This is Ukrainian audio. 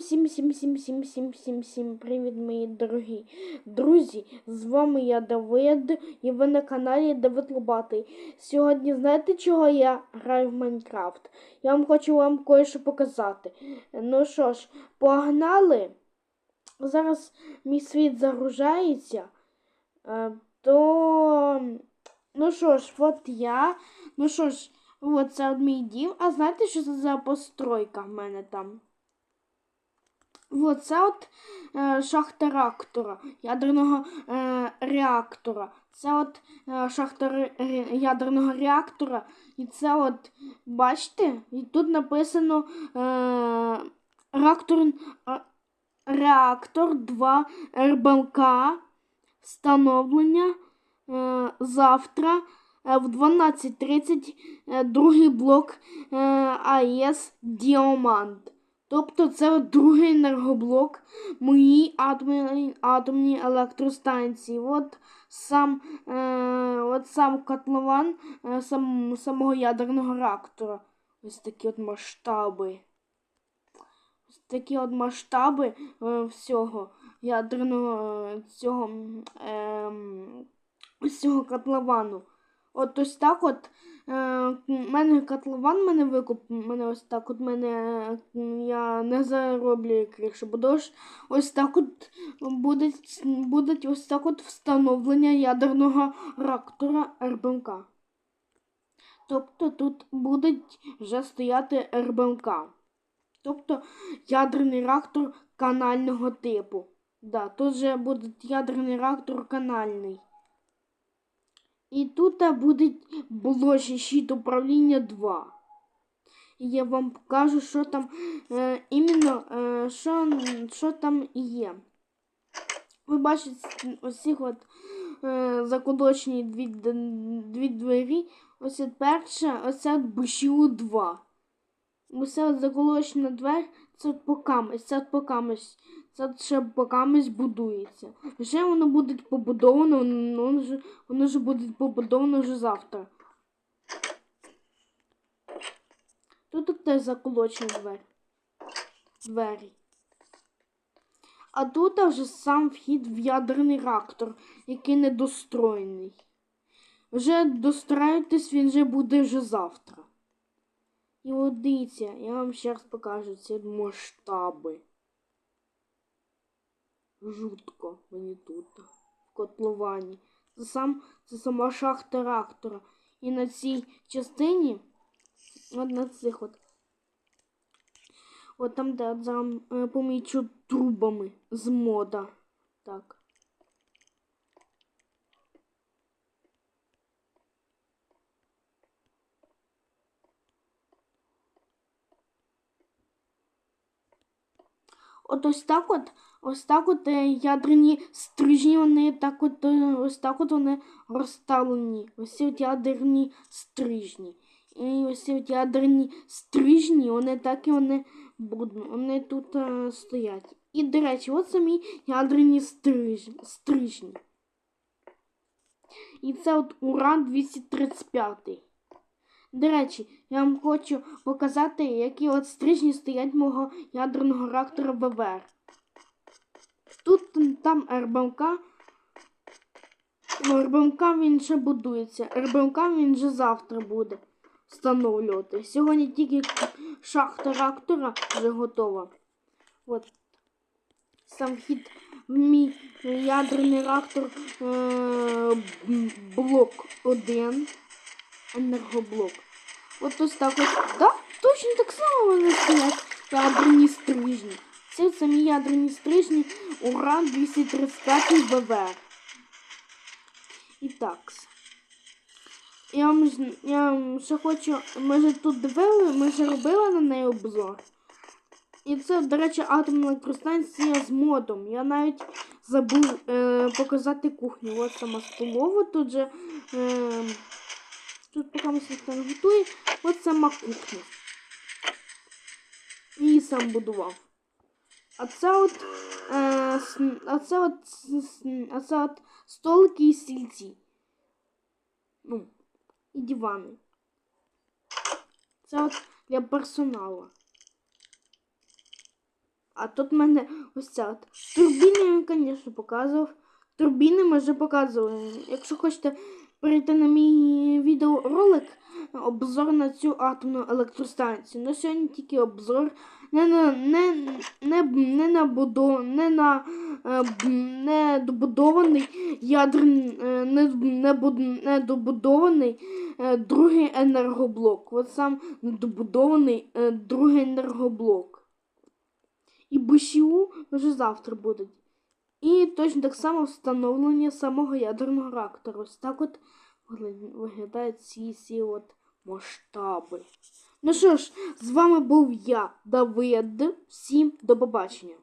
всім, всім, всім, всім, всім, всім, всім привіт, мої дорогі друзі. З вами я Давид, і ви на каналі Давид Лобатий. Сьогодні знаєте, чого я граю в Майнкрафт? Я вам хочу вам кое-що показати. Ну що ж, погнали. Зараз мій світ загружається. То, ну що ж, от я. Ну що ж, от це от мій дім. А знаєте, що це за постройка в мене там? Оце от е, шахта реактора, ядерного е, реактора. Це от е, ре- ядерного реактора. І це от, бачите, і тут написано е, реактор, е, реактор 2 РБЛК встановлення е, завтра е, в 12.30 е, другий блок е, АЕС Діамант. Тобто це другий енергоблок моїй атомній, атомній електростанції. От сам, е, от сам котлован е, сам, самого ядерного реактора. Ось такі от масштаби. Ось такі от масштаби е, всього ядерного е, цього, ем, цього котловану. От ось так от. Е, мене котлован мене викуп, мене ось так от мене я не зароблю як якщо будеш. Ось так от буде, буде ось так от встановлення ядерного реактора РБМК. Тобто тут буде вже стояти РБМК. Тобто ядерний реактор канального типу. Да, тут вже буде ядерний реактор канальний. І тут буде блочний щит управління 2. І я вам покажу, що там е, іменно е, що, що там є. Ви бачите ось от е, закудочні дві, дві двері. Ось перша, ось от БШУ 2. Ось от заколочена двер, це от покамись, це от покамись. Це ще покамись будується. Вже воно буде побудовано, воно вже, воно вже буде побудовано вже завтра. Тут теж заколочені двері. Двері. А тут вже сам вхід в ядерний реактор, який недостроєний. Вже достраюйтесь, він вже буде вже завтра. І от дивіться, я вам ще раз покажу ці масштаби. Жутко мені тут, в котловані. Це, сам, це сама шахта реактора. І на цій частині, от на цих от, от там, де зараз е, помічу трубами з мода. Так. От ось так от, ось так от е, ядерні стрижні, вони так от, е, ось так от вони розставлені. Ось ці от ядерні стрижні. І ось от ядерні стрижні, вони так і вони будуть, вони тут е, стоять. І, до речі, от самі ядерні стриж, стрижні. І це от уран 235. До речі, я вам хочу показати, які от стрижні стоять мого ядерного реактора ВВР. Тут там РБМК. Ну, РБМК він ще будується. РБМК він вже завтра буде встановлювати. Сьогодні тільки шахта реактора вже готова. От сам вхід в мій ядерний реактор е- блок 1 енергоблок. От ось так от. Да? Точно так само вони стоять ядерні стрижні. Це самі ядерні стрижні уран 235 ВВР. І. Я вам, я вам ще хочу. Ми ж тут дивили, ми ж робили на неї обзор. І це, до речі, атомна електростанція з модом. Я навіть забув е, показати кухню. От сама столова тут же. Е, Тут поки ми ніхто не готує. От сама кухня. Її сам будував. А це от. Е, а це от. с- с- А це от столики і стільці. Ну, і дивани. Це от для персоналу. А тут в мене ось ця от. Турбіни я, звісно, показував. Турбіни ми вже показували. Якщо хочете перейти на мій відеоролик, обзор на цю атомну електростанцію. На сьогодні тільки обзор. Не на не, не, не на будо, не на е, не добудований ядерний, е, не, не, не добудований е, другий енергоблок. От сам недобудований другий енергоблок. І БШУ вже завтра будуть. І точно так само встановлення самого ядерного реактора. Ось так от виглядають ці всі от масштаби. Ну що ж, з вами був я, Давид. Всім до побачення.